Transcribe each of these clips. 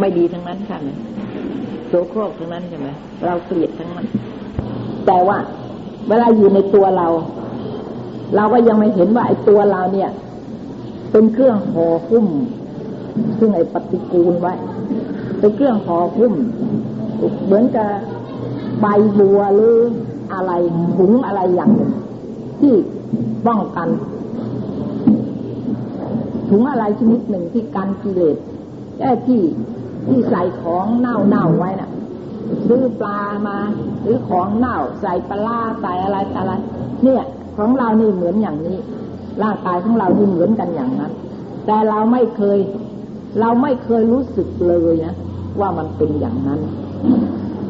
ไม่ดีทั้งนั้นค่ะโสโครกทั้งนั้นใช่ไหมเราเกลียดทั้งนั้น แต่ว่า เวลาอยู่ในตัวเรา เราก็ยังไม่เห็นว่าไอ้ตัวเราเนี่ย เป็นเครื่องห่อหุ้ม ซึ่งไอ้ปฏิกูลไว้ เป็นเครื่องห่อหุ้ม เหมือนกับใบบัวหรืออะไรถุงอะไรอย่างหนึ่งที่ป้องกันถุงอะไรชนิดหนึ่งที่กันกิเลสแค่ที่ ที่ใส่ของเน่าเน่าไว้นะ่ะซื้อปลามาหรือของเน่า ใส่ปลาใส่อะไรอะไร เนี่ย ของเรานี่เหมือนอย่างนี้ ร่างกายของเรานี่เหมือนกันอย่างนั้น แต่เราไม่เคย เราไม่เคยรู้สึกเลยนะว่ามันเป็นอย่างนั้น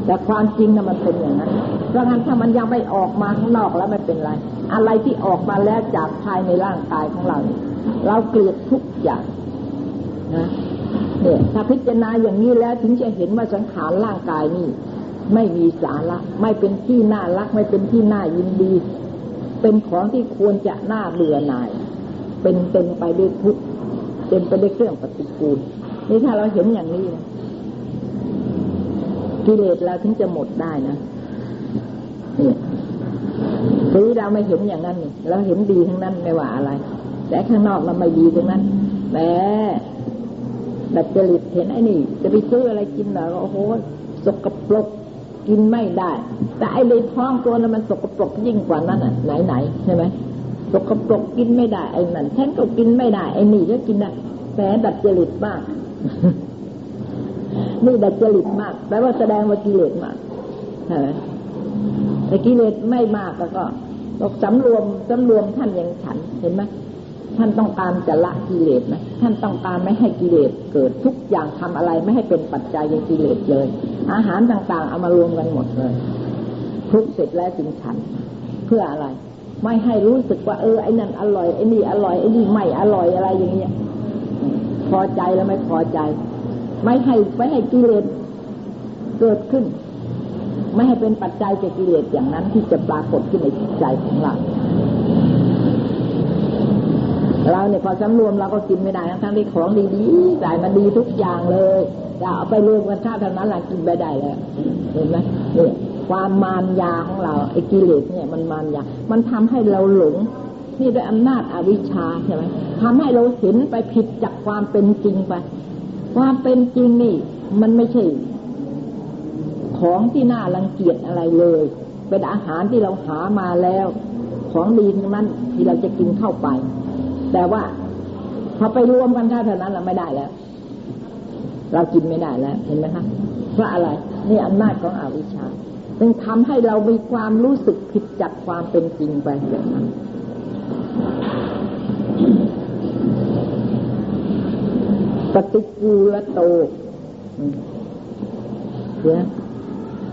แต่ความจริงนะมันเป็นอย่างนั้น เพราะงั้นถ้ามันยังไม่ออกมาข้างนอกแล้วไม่เป็นไร อะไรที่ออกมาแล้วจากภายในร่างกายของเรา เราเกลียดทุกอย่างนะ เนี่ยถ้าพิจารณาอย่างนี้แล้วถึงจะเห็นว่าสังขารร่างกายนี่ไม่มีสาระ ไม่เป็นที่น่ารัก ไม่เป็นที่น่ายินดี เป็นของที่ควรจะน่าเบื่อหน่าย เป็นเต็มไปด้วยทุกข์เต็มไปด้วยเครื่องปฏิกูลนี่ถ้าเราเห็นอย่างนี้นะกิเลสเราถึงจะหมดได้นะเนี่ยทีเราไม่เห็นอย่างนั้นนี่เราเห็นดีทั้งนั้นไม่ว่าอะไร แต่ข้างนอกเราไม่ดีทั้งนั้นแหม ดัดจริตเห็นไอ้นี่ จะไปซื้ออะไรกินหน่อโอ้โหสกปรกกินไม่ได้ แต่ไอ้เลยท้องตัวนั้นมันสกปรกยิ่งกว่านั้นอะไหนไหนใช่ไหมสกปรกกินไม่ได้ไอ้นั่นฉันก็กินไม่ได้ไอ้นี่ก็กินได้แต่ดัดจริตมากนี่ดัดจริตมากแปลว่าแสดงว่ากิเลสมากใช่ไหมแต่กิเลสไม่มากแล้วก็บอกสำรวมสำรวมท่านย่างฉันเห็นไหม ท่านต้องการจะละกิเลสไหมท่านต้องการไม่ให้กิเลสเกิดทุกอย่างทำอะไรไม่ให้เป็นปัจจัยยังกิเลสเลย อาหารต่างๆเอามารวมกันหมดเลย ทุกเสร็จแล้วจึงฉัน เพื่ออะไร ไม่ให้รู้สึกว่าเออไอ้นั่นอร่อยไอ้นี่อร่อยไอ้นี่ไม่อร่อยอะไรอย่างเงี้ยพอใจแล้วไม่พอใจ ไม่ให้ไม่ให้กิเลสเกิดขึ้น ไม่ให้เป็นปัจจัยแก่กิเลสอย่างนั้นที่จะปรากฏขึ้นในจิตใจของเรา เราเนี่ยพอสำรวมเราก็กินไม่ได้ทั้งที่ของดีๆจ่ายมันดีทุกอย่างเลยจะเอาไปรวมกันข้าวเท่านั้นแหละกินไปได้แล้วเห็นไหมเนี่ยความมารยาของเราไอ้กิเลสเนี่ยมันมารยา มันทำให้เราหลงนี่ด้วยอำนาจอวิชชาใช่ไหมทำให้เราเห็นไปผิดจากความเป็นจริงไป ความเป็นจริงนี่ มันไม่ใช่ของที่น่ารังเกียจอะไรเลย เป็นอาหารที่เราหามาแล้ว ของดีทั้งนั้นที่เราจะกินเข้าไป แต่ว่าพอไปรวมกันเท่านั้นเราไม่ได้แล้ว เรากินไม่ได้แล้ว เห็นไหมคะเพราะอะไรนี่อำนาจของอวิชชาจึงทำให้เรามีความรู้สึกผิดจากความเป็นจริงไปแบบนั้นปฏิกูลโตเนี่ย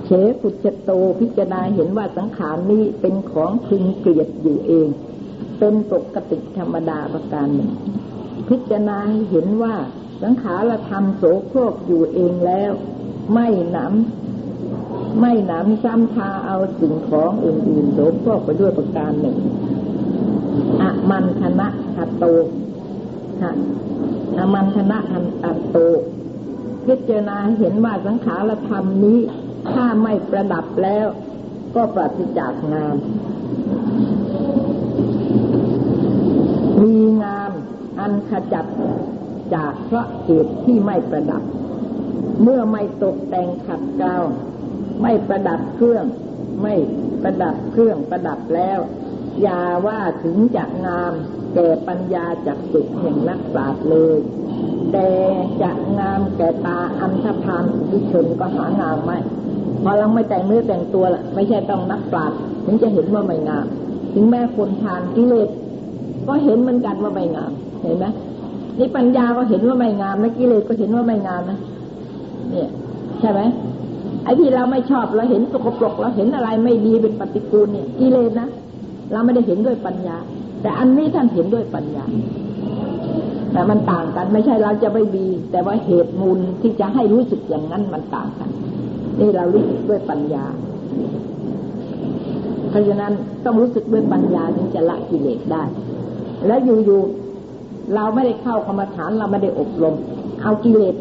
เฉกุจโตพิจารณาเห็นว่าสังขารนี้เป็นของพึงเกลียดอยู่เอง เป็นปกติธรรมดาประการหนึ่ง พิจารณาเห็นว่าสังขารธรรมโสโครกอยู่เองแล้ว ไม่หนำไม่หนำซ้ำทาเอาสิ่งของอื่นๆโสโครกไปด้วยประการหนึ่งอะมันคณะขัตโตค่ะอะมันคณะขัตโตพิจารณาเห็นว่าสังขารธรรมนี้ ถ้าไม่ประดับแล้ว ก็ปราศจากงาม มีงามอันขจัดจากเพราะเหตุที่ไม่ประดับ เมื่อไม่ตกแต่งขัดเกลาไม่ประดับเครื่อง ไม่ประดับเครื่องประดับแล้วอย่าว่าถึงจะงามแก่ปัญญาจากสุขแห่งนักปราชญ์เลย แต่จะงามแก่ตาอันธพาลวิชนก็หางามไม่พอเราไม่แต่งเนื้อแต่งตัวละไม่ใช่ต้องนักปราชญ์ถึงจะเห็นว่าไม่งาม ถึงแม้คนทานกิเลส ก็เห็นเหมือนกันว่าไม่งาม เห็นไหมนี่ปัญญาก็เห็นว่าไม่งามนะกิเลสก็เห็นว่าไม่งามนะเนี่ยใช่ไหมไอ้ที่เราไม่ชอบเราเห็นสกปรกเราเห็นอะไรไม่ดีเป็นปฏิกูลเนี่ยกิเลสนะเราไม่ได้เห็นด้วยปัญญา แต่อันนี้ท่านเห็นด้วยปัญญา แต่มันต่างกันไม่ใช่เราจะไม่ดีแต่ว่าเหตุมูลที่จะให้รู้สึกอย่างนั้นมันต่างกัน นี่เรารู้สึกด้วยปัญญา เพราะฉะนั้นต้องรู้สึกด้วยปัญญาถึงจะละกิเลสได้ แล้วอยู่ๆเราไม่ได้เข้ากรรมฐานเราไม่ได้อบรม เอากิเลส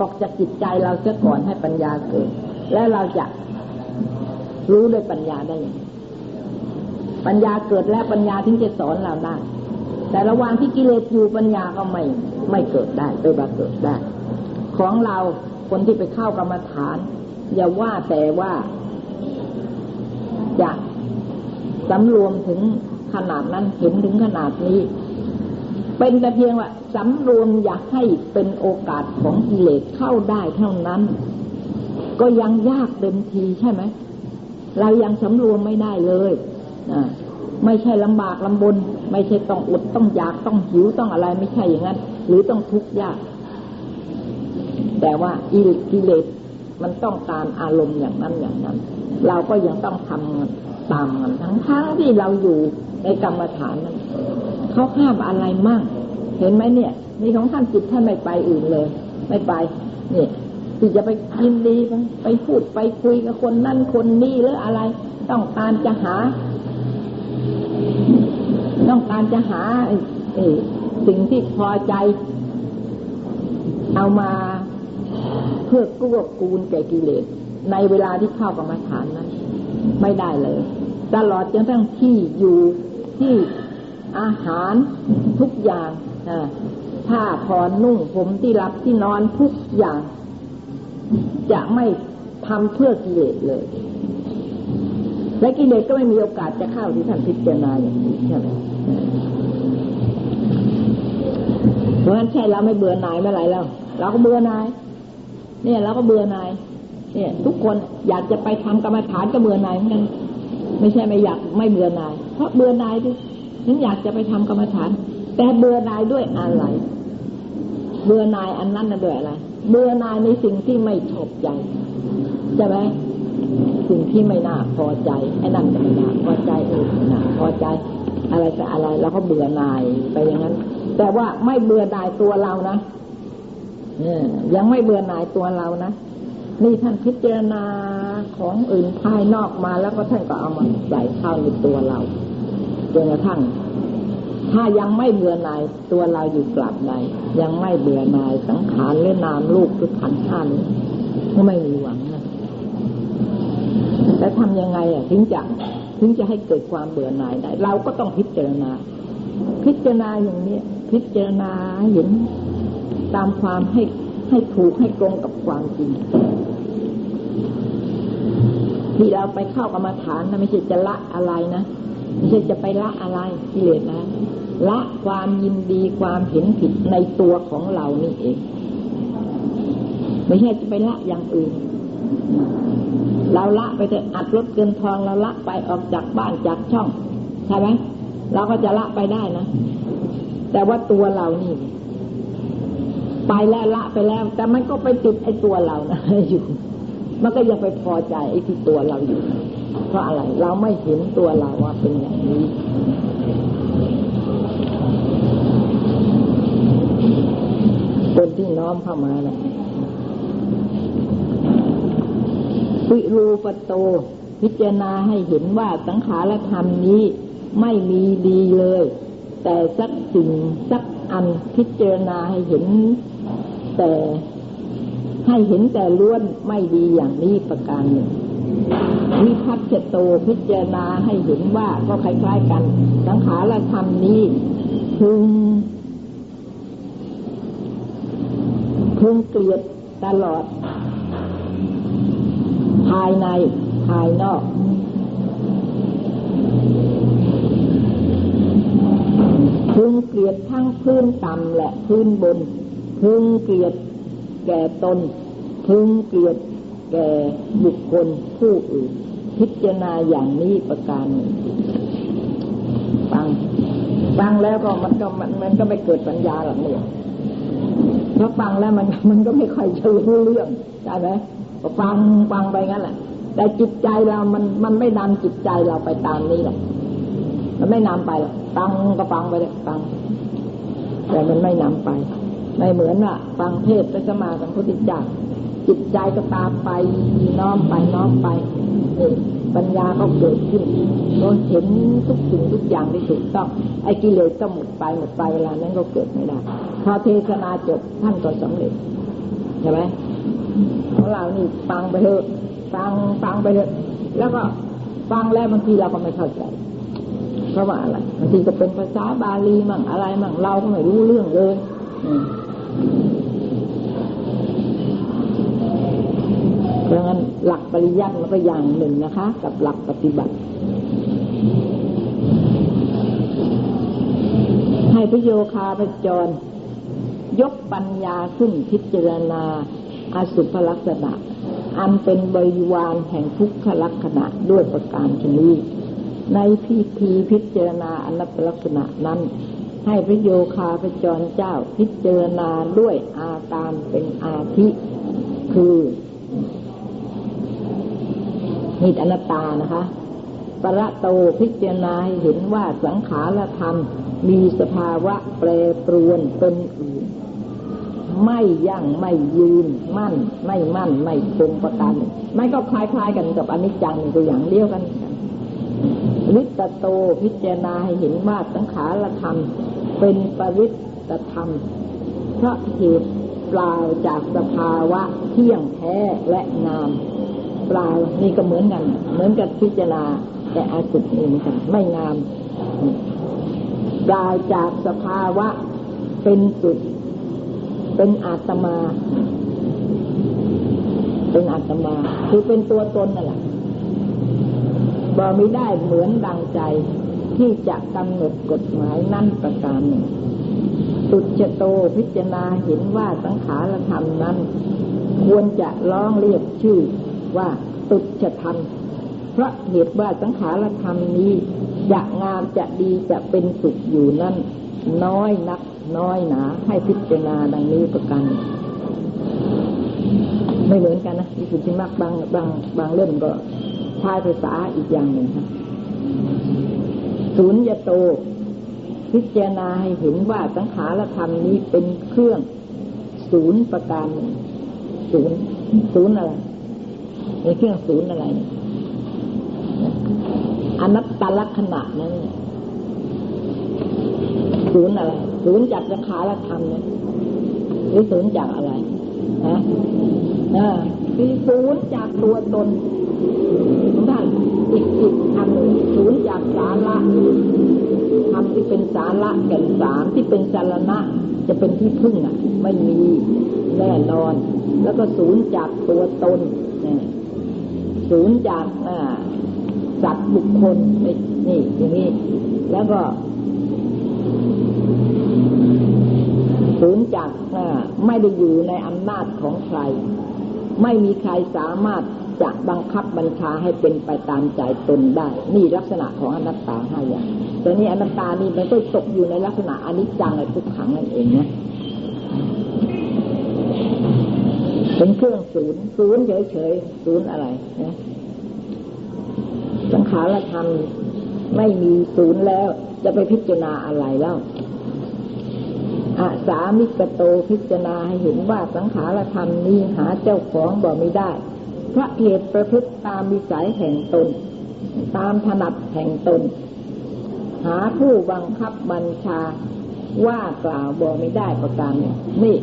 ออกจากจิตใจเราเสียก่อนให้ปัญญาเกิด แล้วเราจะรู้ด้วยปัญญาได้ยังปัญญาเกิดแล้วปัญญาถึงจะสอนเราได้ แต่ระหว่างที่กิเลสอยู่ปัญญาก็ไม่ไม่เกิดได้ไปบัเกิดได้ ของเราคนที่ไปเข้ากรรมฐาน อย่าว่าแต่ว่าจะสำรวมถึง ขนาดนั้นเห็นถึงขนาดนี้ เป็นแต่เพียงว่าสำรวมอยากให้เป็นโอกาสของกิเลสเข้าได้เท่านั้น ก็ยังยากเต็มทีใช่ไหมเรายังสำรวมไม่ได้เลยไม่ใช่ลำบากลำบน ไม่ใช่ต้องอดต้องอยากต้องหิวต้องอะไรไม่ใช่อย่างนั้น หรือต้องทุกข์ยาก แต่ว่าอิกิเลสมันต้องการอารมณ์อย่างนั้นอย่างนั้น เราก็ยังต้องทำตามมันทั้งทั้งที่เราอยู่ ในกรรมฐานนั้นเขาห้ามอะไรมั่ง เห็นไหมเนี่ย นี่ของท่านจิตท่านไม่ไปอื่นเลย ไม่ไปนี่ที่จะไปยินดีไปพูดไปคุยกับคนนั่นคนนี้หรืออะไร ต้องการจะหา ต้องการจะหาสิ่งที่พอใจ เอามาเพื่อกลวกูลแก่กิเลสในเวลาที่เข้ากรรมฐานนั้น ไม่ได้เลย ตลอดจนทั้งที่อยู่ ที่อาหารทุกอย่างผ้าผ่อนนุ่งผมที่รับที่นอนทุกอย่าง จะไม่ทำเพื่อกิเลสเลย และกิเลสก็ไม่มีโอกาสจะเข้าที่ท่านพิจารณาอย่างนี้ใช่ไหมเพราะฉะนั้นใช่เราไม่เบื่อหน่ายเมื่อไหร่แล้วเราก็เบื่อหน่าย เนี่ยเราก็เบื่อหน่าย เนี่ย ทุกคนอยากจะไปทำกรรมฐานก็เบื่อหน่ายเหมือนกัน ไม่ใช่ไม่อยากไม่เบื่อหน่าย ราะเบื่อหน่ายดิฉันอยากจะไปทำกรรมฐาน แต่เบื่อหน่ายด้วยอะไร เบื่อหน่ายอันนั้นนะด้วยอะไร เบื่อหน่ายในสิ่งที่ไม่ชอบใจใช่ไหมสิ่งที่ไม่น่าพอใจไอ้นั่นก็ไม่น่าพอใจเออไม่น่าพอใจ อะไรจะอะไรแล้วก็เบื่อหน่ายไปอย่างนั้น แต่ว่าไม่เบื่อหน่ายตัวเรานะเนี่ยยังไม่เบื่อหน่ายตัวเรานะนี่ท่านพิจารณาของอื่นภายนอกมาแล้วก็ท่านก็เอามาใส่เข้าในตัวเรา จนกระทั่ง ถ้ายังไม่เบื่อหน่าย ตัวเราอยู่กลับใดยังไม่เบื่อหน่ายสังขารหรือนามลูกทุกขันห้านก็ไม่มีหวังนะแต่ทำยังไงอะถึงจะถึงจะให้เกิดความเบื่อหน่ายได้ เราก็ต้องพิจารณา พิจารณาอย่างนี้พิจารณาเห็นตามความให้ให้ถูกให้ตรงกับความจริง ที่เราไปเข้ากรรมฐานนะไม่ใช่จะละอะไรนะ ที่จะไปละอะไรกิเลสนะละความยินดีความเห็นผิดในตัวของเรานี่เอง ไม่ใช่จะไปละอย่างอื่น เราละไปเถอะอัดรถเกินทองเราละไปออกจากบ้านจากช่องใช่ไหมเราก็จะละไปได้นะ แต่ว่าตัวเรานี่ ไปแล้วละไปแล้ว แต่มันก็ไปติดไอ้ตัวเรานะอยู่ มันก็ยังไปพอใจไอ้ที่ตัวเราอยู่ เพราะอะไร เราไม่เห็นตัวเราว่าเป็นอย่างนี้คนที่น้อมเข้ามาเนะวิรูปโต พิจารณาให้เห็นว่าสังขารธรรมนี้ไม่มีดีเลย แต่สักสิ่งสักอันพิจารณาให้เห็น แต่ ให้เห็นแต่ล้วนไม่ดีอย่างนี้ประการหนึ่งวิพัฒเจโตพิจารณาให้เห็นว่าก็คล้ายๆกันสังขารธรรมนี้พึงพึงเกลียดตลอด ภายในภายนอก พึงเกลียดทั้งพื้นต่ำและพื้นบน พึงเกลียด แก่ตนพึงเกลียดแก่บุคคลผู้อื่น พิจารณาอย่างนี้ประการหนึ่งฟังฟังแล้วก็มันก็มันมันก็ไม่เกิดปัญญาหรอกเนี่ยเพราะฟังแล้วมันมันก็ไม่ค่อยจะรู้เรื่องใช่ไหมฟังฟังไปงั้นแหละแต่จิตใจเรามันมันไม่นำจิตใจเราไปตามนี้แหละมันไม่นำไปหรอกฟังก็ฟังไปเลยฟังแต่มันไม่นำไป ไม่เหมือนอะฟังเทศไปสมาสัมพุทธเจ้าจิตใจก็ตามไปน้อมไปน้อมไปนี่ปัญญาก็เกิดขึ้นเราเห็นทุกสิ่งทุกอย่างที่ถูกต้องไอ้กิเลสก็หมดไปหมดไปเวลานั้นก็เกิดไม่ได้พอเทศนาจบท่านก็สำเร็จใช่ไหมของเรานี่ฟังไปเถอะฟังฟังไปเถอะแล้วก็ฟังแล้วบางทีเราก็ไม่เข้าใจเพราะว่าอะไรบางทีก็เป็นภาษาบาลีมั่งอะไรมั่งเราก็ไม่รู้เรื่องเลย เพราะงั้นหลักปริยัติมันก็อย่างหนึ่งนะคะ กับหลักปฏิบัติ ให้พระโยคาพจร ยกปัญญาขึ้นพิจารณาอาสุภลักษณะ อันเป็นบริวารแห่งทุกขลักษณะด้วยประการชนีในพิธีพิจารณาอนัตตลักษณะนั้น ให้พระโยคาพจรเจ้าพิจารณาด้วยอาการเป็นอาทิคือนิอนัตตานะคะประโตพิจารณาเห็นว่าสังขารธรรมมีสภาวะแปรปรวนเป็นอื่น ไม่ยั่งไม่ยืน มั่น ไม่มั่น ไม่คงประการไม่ก็คล้ายๆกันกับอนิจจังตัวอย่างเดียวกัน วิตโตพิจารณาให้เห็นว่าสังขารธรรม เป็นปริตธรรม เพราะเหตุปลาจากสภาวะเที่ยงแท้และงามปลานี่ก็เหมือนกัน เหมือนกับพิจารณาแต่อาสุดนี่เหมือนกันไม่งามปลาจากสภาวะเป็นสุด เป็นอาตมา เป็นอาตมา คือเป็นตัวตนนั่นแหละ บอไม่ได้เหมือนดังใจที่จะกำหนดกฎหมายนั่นประการหนึ่งตุจโตพิจารณาเห็นว่าสังขารธรรมนั้น ควรจะร้องเรียกชื่อว่าตุจธรรมเพราะเหตุว่าสังขารธรรมนี้จะงามจะดีจะเป็นสุขอยู่นั่นน้อยนักน้อยหนาให้พิจารณาดังนี้ประกันไม่เหมือนกันนะที่สุดที่มักบางบางบางเล่มก็ ใช้ภาษาอีกอย่างหนึ่งครับศูนย์ยโต พิจารณาให้เห็นว่าสังขารธรรมนี้เป็นเครื่องศูนย์ประการหนึ่งศูนย์ศูนย์อะไรในเครื่องศูนย์อะไรอนัตตลักษณะนั้นศูนย์อะไรศูนย์จากสังขารธรรมเนี่ยหรือศูนย์จากอะไรฮะอ่าคือศูนย์จากตัวตน ท่านอีกอีกอันหนึ่งศูนย์จากสาระทำที่เป็นสาระแก่นสามที่เป็นสารณะจะเป็นที่พึ่งอะ ไม่มีแน่นอน แล้วก็ศูนย์จากตัวตนศูนย์จากสัตว์บุคคลนี่อย่างนี้ แล้วก็ศูนย์จากไม่ได้อยู่ในอำนาจของใคร ไม่มีใครสามารถ จะบังคับบัญชาให้เป็นไปตามใจตนได้ นี่ลักษณะของอนัตตาห้าอย่าง แต่นี่อนัตตานี่มันก็ตกอยู่ในลักษณะอนิจจังในทุกขังนั่นเองนะเป็นเครื่องศูนย์ศูนย์เฉยๆศูนย์อะไรนะสังขารธรรมไม่มีศูนย์แล้ว จะไปพิจารณาอะไรแล้วอาสามิกโตพิจารณาให้เห็นว่าสังขารธรรมนี้หาเจ้าของบ่ไม่ได้ พระเหตุประพฤติตามวิสัยแห่งตน ตามถนัดแห่งตน หาผู้บังคับบัญชาว่ากล่าวบอกไม่ได้ประการเนี่ยนี่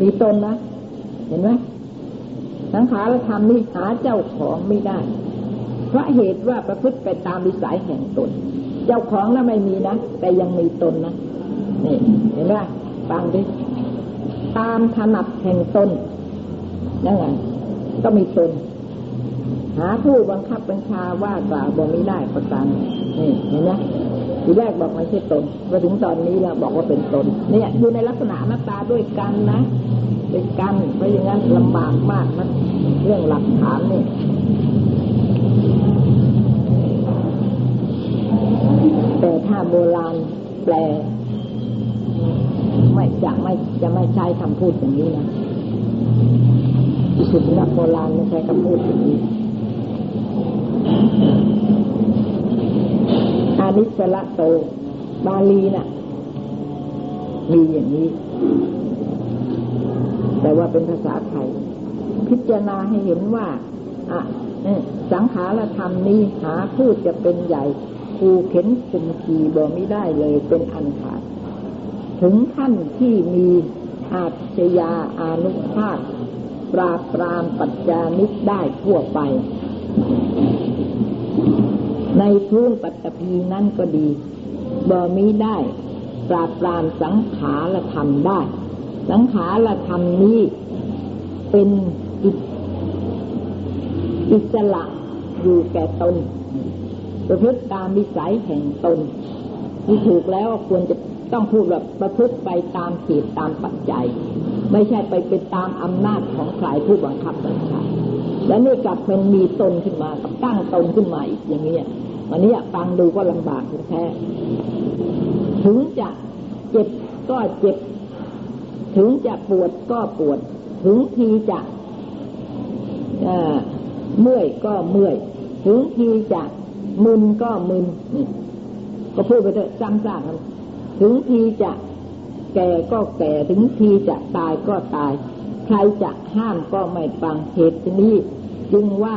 มีตนนะ เห็นไหมสังขารธรรมนี่หาเจ้าของไม่ได้ เพราะเหตุว่าประพฤติไปตามวิสัยแห่งตน เจ้าของน่ะไม่มีนะ แต่ยังมีตนนะนี่เห็นไหมฟังดิตามถนัดแห่งตนนั่นไง ก็มีตนหาผู้บังคับบัญชาว่ากล่าวบอกไม่ได้ประการนี่เห็นไหมทีแรกบอกไม่ใช่ตนมาถึงตอนนี้แล้วบอกว่าเป็นตน เนี่ยอยู่ในลักษณะหน้าตาด้วยกันนะเป็นกันเพราะอย่างนั้นลำบากมากนะเรื่องหลักฐานนี่แต่ถ้าโบราณแปล ไม่จะไม่จะไม่ใช้คำพูดอย่างนี้นะ สุดนักโบราณไม่ใช่คำพูดอย่างนี้อานิสละโต บาลีนะ่ะ มีอย่างนี้ แต่ว่าเป็นภาษาไทย พิจารณาให้เห็นว่าอะสังขารธรรมนี้หาพูดจะเป็นใหญ่คูเข็นคุมขีบ่ไม่ได้เลยเป็นอันขาด ถึงขั้นที่มีอาชญาอานุภาพ ปราบปรามปัจจานิกได้ทั่วไป ในพื้นปัตตภีนั่นก็ดีบ่มีได้ ปราบปรามสังขารธรรมได้ สังขารธรรมนี้เป็นอิสระอยู่แก่ตนประพฤติตามวิสัยแห่งตนที่ถูกแล้วควรจะต้องพูดแบบประพฤติไปตามเหตุตามปัจจัย ไม่ใช่ไปเป็นตามอำนาจของใครผู้บังคับบัญชาและนี่กลับเป็นมีตนขึ้นมากับตั้งตนขึ้นมาอีกอย่างนี้วันนี้ฟังดูก็ลำบากแท้ถึงจะเจ็บก็เจ็บ ถึงจะปวดก็ปวด ถึงทีจะเมื่อยก็เมื่อย ถึงทีจะมึนก็มึนก็พูดไปเถอะซ้ำซากถึงทีจะ แก่ก็แก่ถึงทีจะตายก็ตาย ใครจะห้ามก็ไม่ฟังเหตุนี้ จึงว่า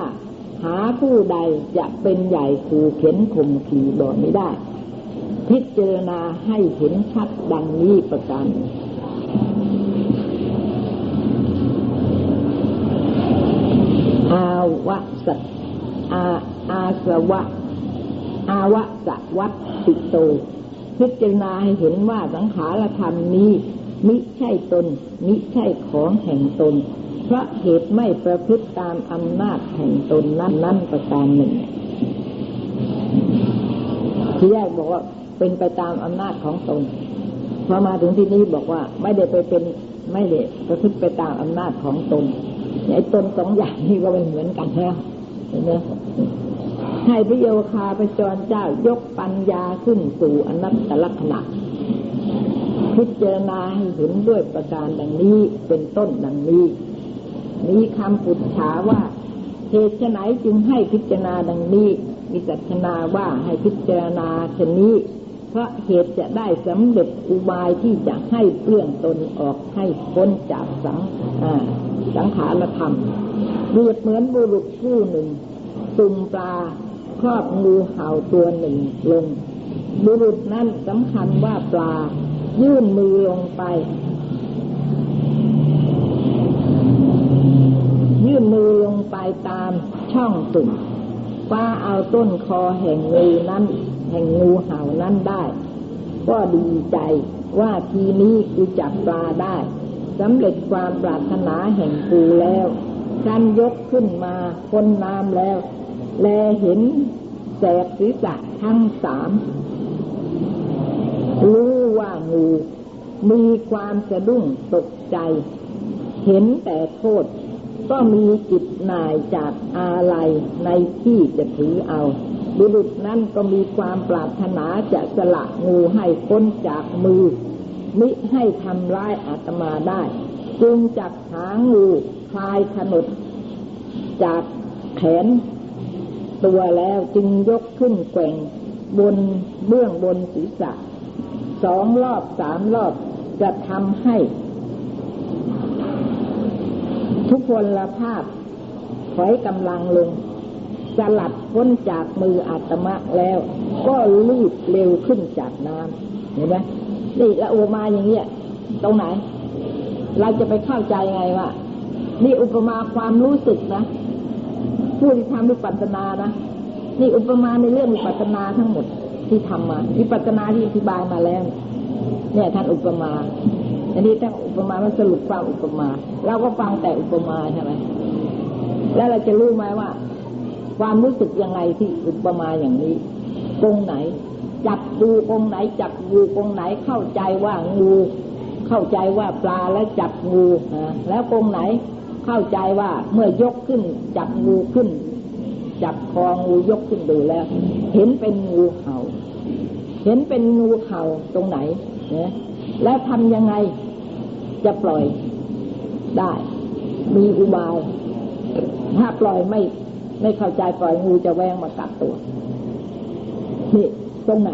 หาผู้ใดจะเป็นใหญ่ขู่เข็นข่มขี่บ่ไม่ได้ พิจารณาให้เห็นชัดดังนี้ประการอาวะสัตอาอาสวะ อาวะสวัตติโต พิจารณาให้เห็นว่าสังขารธรรมนี้ มิใช่ตน มิใช่ของแห่งตน เพราะเหตุไม่ประพฤติตามอำนาจแห่งตนนั้นนั่นประการหนึ่งที่แรกบอกว่าเป็นไปตามอำนาจของตนพอมาถึงที่นี้บอกว่าไม่ได้ไปเป็นไม่ได้ประพฤติไปตามอำนาจของตนไอ้ตนสองอย่างนี้ก็เป็นเหมือนกันแล้วเห็นไหม ให้พระโยคาไปจรเจ้ายกปัญญาขึ้นสู่อนัตตลักษณะ พิจารณาให้เห็นด้วยประการดังนี้เป็นต้นดังนี้ มีคำปุจฉาว่าเหตุไหนจึงให้พิจารณาดังนี้มีสัชนาว่าให้พิจารณาชนี้ เพราะเหตุจะได้สำเร็จอุบายที่จะให้เปลื้องตนออกให้พ้นจากสังสังขารธรรมเรียบเหมือนบุรุษผู้หนึ่งตุ่มปลา ครอบงูเห่าตัวหนึ่งลงบุรุษนั้นสำคัญว่าปลา ยื่นมือลงไป ยื่นมือลงไปตามช่องตุ่มคว้าเอาต้นคอแห่งงูนั้น แห่งงูเห่านั้นได้ ก็ดีใจว่าทีนี้กูจับปลาได้สำเร็จความปรารถนาแห่งกูแล้วการยกขึ้นมาพ้นน้ำแล้ว แลเห็นแสบศีรษะทั้งสาม รู้ว่างูมีความสะดุ้งตกใจ เห็นแต่โทษ ก็มีจิตนายจากอะไรในที่จะถือเอา บุรุษนั้นก็มีความปรารถนาจะสละงูให้พ้นจากมือ มิให้ทำร้ายอาตมาได้ จึงจับหางูคลายขนดจากแขน ตัวแล้วจึงยกขึ้นแกว่งบนเบื้องบนศีรษะสองรอบสามรอบจะทำให้ ทุกพลภาพถอยกำลังลงสลัดพ้นจากมืออาตมะแล้ว ก็รีบเร็วขึ้นจากน้ำเห็นไหมนี่ละอุมาอย่างเงี้ย ตรงไหน เราจะไปเข้าใจไงว่านี่อุปมาความรู้สึกนะ ผู้ที่ทำวิปัสสนานะนี่อุปมาในเรื่องวิปัสสนาทั้งหมดที่ทำมาวิปัสสนาที่อธิบายมาแล้ว เนี่ยท่านอุปมาอันนี้ถ้านอุปมามันสรุปความอุปมาเราก็ฟังแต่อุปมาใช่ไหมแล้วเราจะรู้ไหมว่า ความรู้สึกยังไงที่อุปมาอย่างนี้ตรงไหน จับดูตรงไหน จับงูตรงไหนเข้าใจว่างูเข้าใจว่าปลาแล้วจับงูนะแล้วตรงไหน เข้าใจว่าเมื่อยกขึ้น จับงูขึ้น จับคองูยกขึ้นดูแล้ว เห็นเป็นงูเห่าเห็นเป็นงูเห่าตรงไหนเนี่ยแล้วทำยังไงจะปล่อยได้ มีอุบาย ถ้าปล่อยไม่ไม่เข้าใจปล่อยงูจะแวงมากัดตัวนี่ตรงไหน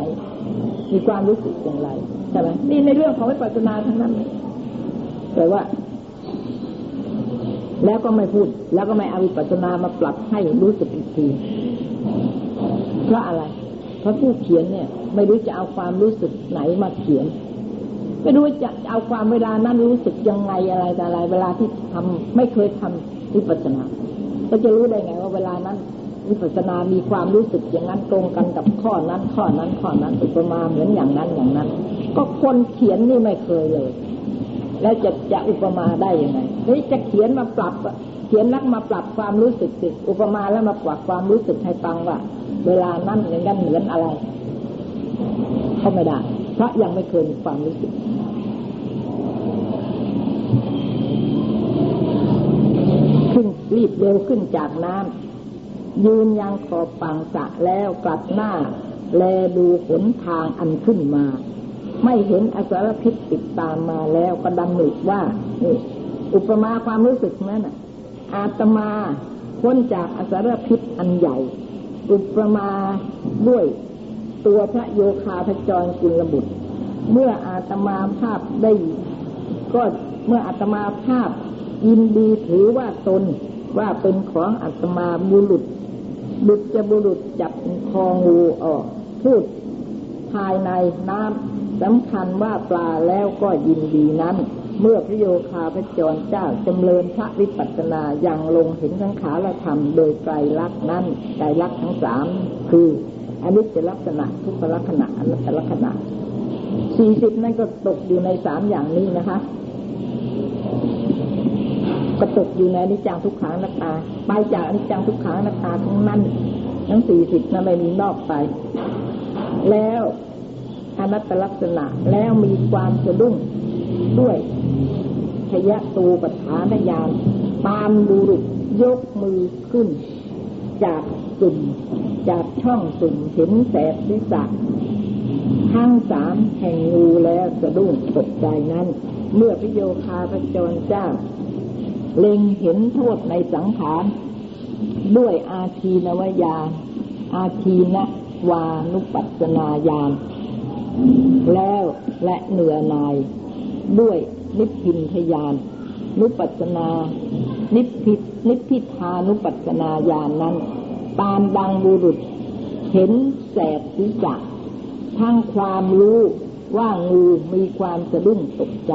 มีความรู้สึกอย่างไรใช่ไหมนี่ในเรื่องของวิปัสสนาทั้งนั้นแต่ว่า แล้วก็ไม่พูด แล้วก็ไม่เอาวิปัสสนามาปรับให้รู้สึกอีกทีเพราะอะไร เพราะผู้เขียนเนี่ย ไม่รู้จะเอาความรู้สึกไหนมาเขียน ไม่รู้จะเอาความเวลานั้นรู้สึกยังไงอะไรแต่อะไร เวลาที่ทำไม่เคยทำวิปัสสนาก็จะรู้ได้ไงว่าเวลานั้นวิปัสสนามีความรู้สึกอย่างนั้นตรงกันกับข้อนั้น ข้อนั้น ข้อนั้นอุปมาเหมือนอย่างนั้นอย่างนั้น ก็คนเขียนนี่ไม่เคยเลย แล้วจะจะอุปมาได้ยังไงเฮ้ยจะเขียนมาปรับเขียนนักมาปรับความรู้สึกสิอุปมาแล้วมาปรับความรู้สึกให้ฟังว่า เวลานั้นอย่างนั้นเหมือนอะไร เขาไม่ได้ เพราะยังไม่เคยมีความรู้สึกขึ้นรีบเร็วขึ้นจากน้ำยืนยังขอบปังสะแล้วกลับหน้า แลดูหนทางอันขึ้นมา ไม่เห็นอสรพิษติดตามมาแล้วก็ดำริว่านี่อุปมาความรู้สึกนั้นอาตมาพ้นจากอสรพิษอันใหญ่ อุปมาด้วยตัวพระโยคาพจรกุลบุตร เมื่ออาตมาภาพได้ ก็เมื่ออาตมาภาพยินดีถือว่าตนว่าเป็นของอาตมาบุรุษบุตรจะบุรุษจับคองูออกพูดภายในน้ำ สำคัญว่าปลาแล้วก็ยินดีนั้น เมื่อพระโยคาพระจรเจ้าจำเริญพระวิปัสสนาอย่างลงเห็นทั้งขาและธรรมโดยไกลลักษณ์นั้นไกลลักษณ์ทั้งสามคืออนิจจลักษณะทุกขลักษณะอนัตตลักษณะสี่สิบนั่นก็ตกอยู่ในสามอย่างนี้นะคะก็ตกอยู่ในอนิจจังทุกขังนัตตาไปจากอนิจจังทุกขังนัตตาทั้งนั้นทั้งสี่สิบนั้นไม่มีนอกไป แล้ว อนัตตลักษณะแล้วมีความสะดุ้งด้วยขยะตูปัฏฐานญาณตามบุรุษยกมือขึ้น จากสุ่มจากช่องสุ่มเห็นแสบศีรษะทั้งสามแห่งงูแล้วสะดุ้งตกใจนั้น เมื่อพิโยคาพระจรเจ้า เล็งเห็นโทษในสังขาร ด้วยอาทีนวายาอาทีนวานุปัสนาญาณ แล้วและเหนือนาย ด้วยนิพพินทยาน นุปัสนา นิพพินิพพิทานุปัสนาญาณนนั้น ตามดังบุรุษ เห็นแสบศีรษะทั้งความรู้ว่างูมีความสะดุ้งตกใจ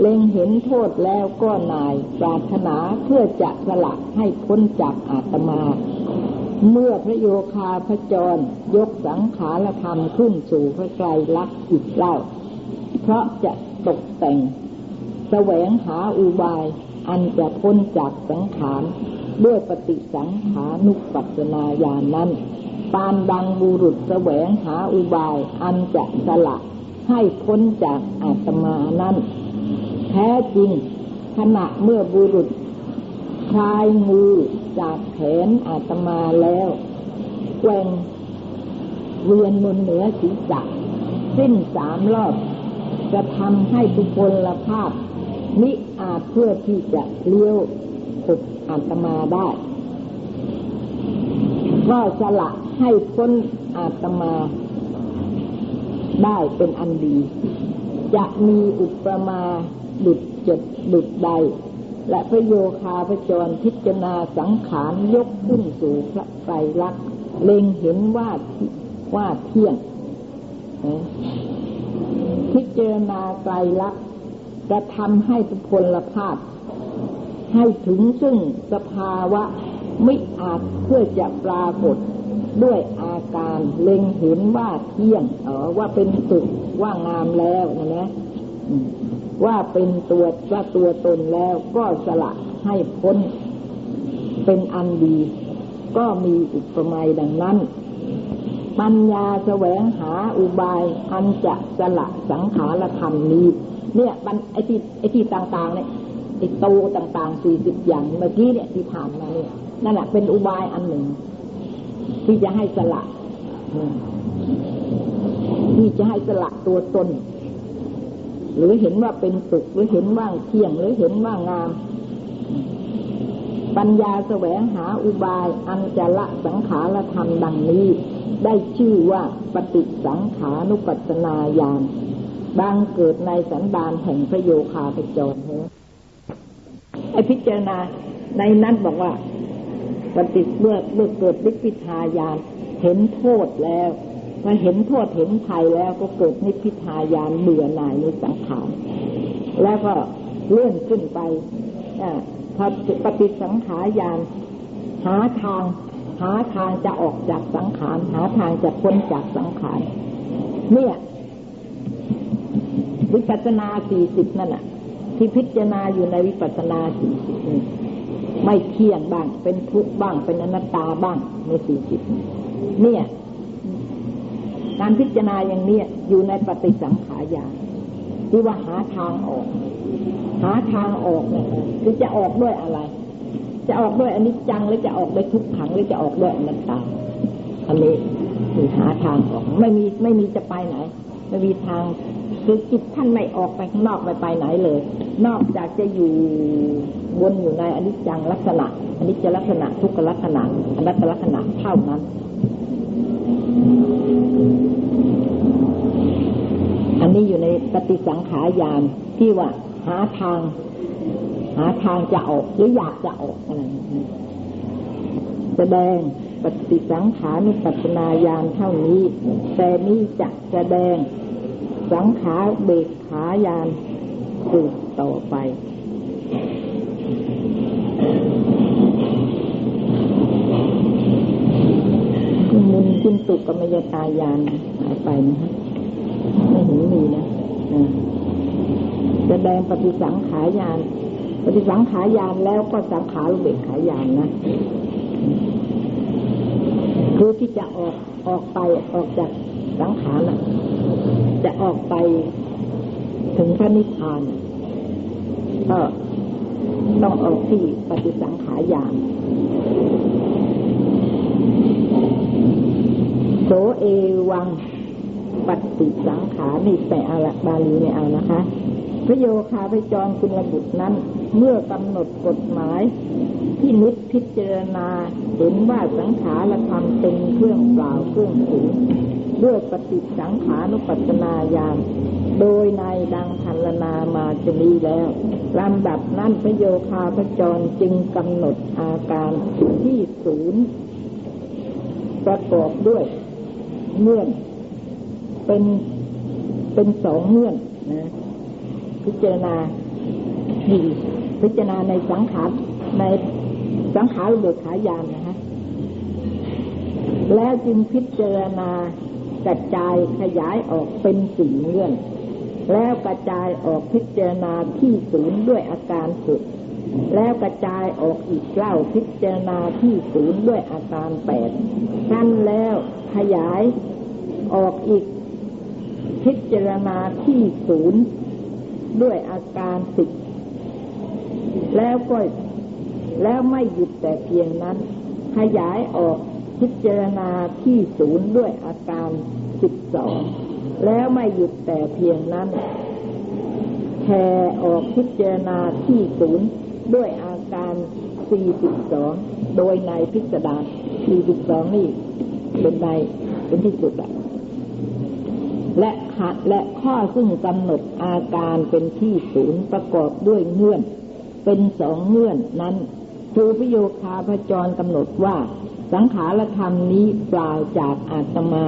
เล็งเห็นโทษแล้วก็นายปรารถนาเพื่อจะสละให้พ้นจากอาตมา เมื่อพระโยคาพระจรยกสังขารธรรมขึ้นสู่พระไตรลักษณ์อีกเล่า เพราะจะตกแต่ง แสวงหาอุบาย อันจะพ้นจากสังขารด้วยปฏิสังขานุปัสนาญาณนั้นปานดังบุรุษแสวงหาอุบาย อันจะสละให้พ้นจากอาตมานั้น แท้จริงขณะเมื่อบุรุษ ลายงูจากแขนอาตมาแล้วแกว่งเวียนบนเหนือศีรษะสิ้นสามรอบ จะทำให้ทุพลภาพมิอาจเพื่อที่จะเลี้ยวขุดอาตมาได้ ก็สละให้พ้นอาตมา ได้เป็นอันดี จะมีอุปมาดุดจดดุดใด และพระโยคาพระจรพิจารณาสังขารยกขึ้นสู่พระไตรลักษณ์เล็งเห็นว่าว่าเที่ยง พิจารณาไตรลักษณ์จะทำให้ทุพพลภาพ ให้ถึงซึ่งสภาวะไม่อาจเพื่อจะปรากฏด้วยอาการเล็งเห็นว่าเที่ยงเออว่าเป็นสุขว่างามแล้วนะนะ ว่าเป็นตัวว่าตัวตนแล้วก็สละให้พ้น เป็นอันดี ก็มีอุปมาดังนั้น ปัญญาแสวงหาอุบายอันจะสละสังขารธรรมนี้ เนี่ยไอ้ที่ไอ้ที่ต่าง ๆ เนี่ยติดโตต่างๆสี่สิบอย่างเมื่อกี้เนี่ยที่ผ่านมาเนี่ยนั่นแหละเป็นอุบายอันหนึ่ง ที่จะให้สละที่จะให้สละตัวตน หรือเห็นว่าเป็นสุขหรือเห็นว่าเที่ยงหรือเห็นว่างาม ปัญญาแสวงหาอุบายอันจะละสังขารธรรมดังนี้ ได้ชื่อว่าปฏิสังขานุปัสนาญาณบางเกิดในสันดานแห่งพระโยคาพจรเไอพิจารณาในนั้นบอกว่าปฏิเมื่อเมื่อเกิดวิปิทายานเห็นโทษแล้ว มาเห็นโทษเห็นภัยแล้วก็เกิดนิพพิทายานเบื่อหน่ายในสังขารแล้วก็เลื่อนขึ้นไปพอปฏิสังขารยานหาทาง หาทางจะออกจากสังขาร หาทางจะพ้นจากสังขารเนี่ยวิปัสนาสี่สิบนั่นแหะที่พิจารณาอยู่ในวิปัสสนาสี่สิบไม่เที่ยงบ้าง เป็นทุกข์บ้าง เป็นอนัตตาบ้างในสี่สิบเนี่ย การพิจารณาอย่างนี้อยู่ในปฏิสังขารญาณที่ว่าหาทางออก หาทางออกเนี่ยคือจะออกด้วยอะไร จะออกด้วยอันนี้จังหรือจะออกด้วยทุกขังหรือจะออกด้วยอนัตตาอันนี้คือหาทางออก ไม่มีไม่มีจะไปไหน ไม่มีทางคือจิตท่านไม่ออกไปข้างนอกไม่ไปไหนเลย นอกจากจะอยู่วนอยู่ในอนิจจังลักษณะอนิจจลักษณะทุกขลักษณะอนัตตลักษณะเท่านั้นอัน ปฏิสังขารยานที่ว่าหาทาง หาทางจะออกหรืออยากจะออกอะไรแสดงปฏิสังขานุปัสนาญาณเท่านี้ แต่นี้จะแสดงสังขารเบกขายานสืบต่อไปมุนคุณตุกกรรมยตายานหายไปนะฮะไม่เห็นมีนะ แสดงปฏิสังขายาน ปฏิสังขายานแล้วก็สังขารุเบกขายานนะคือที่จะออกออกไปออกจากสังขารจะออกไปถึงพระนิพพานก็ต้องออกที่ปฏิสังขารยานโสเอวัง ปฏิสังขานี่แต่อาละบาลีไม่เอานะคะ พระโยคาพจรคุณบุตรนั้น เมื่อกำหนดกฎหมาย ที่นิพพิจารณาเห็นว่าสังขารธรรมเป็นเครื่องเปล่าเครื่องสูงด้วยปฏิสังขานุปัจนาญาณโดยในดังพันลนามาจะดีแล้วลำดับนั้นพระโยคาพระจรจึงกำหนดอาการที่ศูนย์ประกอบด้วยเงื่อน เป็นเป็นสองเงื่อนนะพิจารณาดีพิจารณาในสังขารในสังขารเบิกขายานนะฮะแล้วจึงพิจารณากระจายขยายออกเป็นสี่เงื่อน แล้วกระจายออกพิจารณาที่ศูนย์ด้วยอาการสุด แล้วกระจายออกอีกเล่าพิจารณาที่ศูนย์ด้วยอาการแปดขั้นแล้วขยายออกอีก พิจารณาที่ศูนย์ด้วยอาการสิบแล้วก็แล้วไม่หยุดแต่เพียงนั้น ขยายออกพิจารณาที่ศูนย์ด้วยอาการสิบสองแล้วไม่หยุดแต่เพียงนั้นแผ่ออกพิจารณาที่ศูนย์ด้วยอาการสี่สิบสองโดยในพิสดารสี่สิบสองนี่เป็นในเป็นที่สุดอะ และขัดและข้อซึ่งกำหนดอาการเป็นที่ศูนย์ประกอบด้วยเงื่อน เป็นสองเงื่อนนั้นคือพโยคาพจรกำหนดว่าสังขารธรรมนี้เปล่าจากอาตมา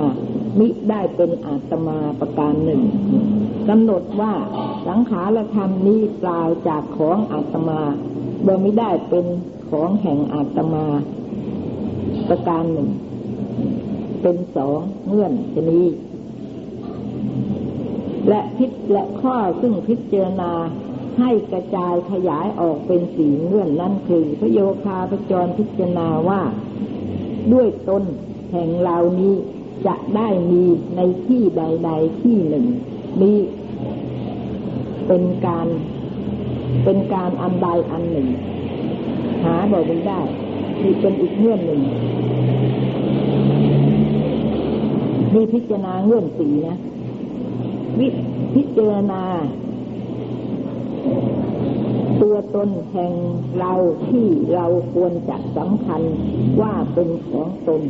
มิได้เป็นอาตมาประการหนึ่งกำหนดว่าสังขารธรรมนี้เปล่าจากของอาตมาโดยไม่ได้เป็นของแห่งอาตมาประการหนึ่ง เป็นสองเงื่อนชนี้ และพิษและข้อซึ่งพิจารณาให้กระจายขยายออกเป็นสีเงื่อนนั่นคือพระโยคาพระจรพิจารณาว่า ด้วยตนแห่งเรานี้จะได้มีในที่ใด ๆ ที่หนึ่งมีเป็นการเป็นการอันใดอันหนึ่ง หาบอกไม่ได้มีเป็นอีกเงื่อนหนึ่งมีพิจารณาเงื่อนสีนะ วิพิจารณา ตัวตนแห่งเราที่เราควรจะสำคัญว่าเป็นของตน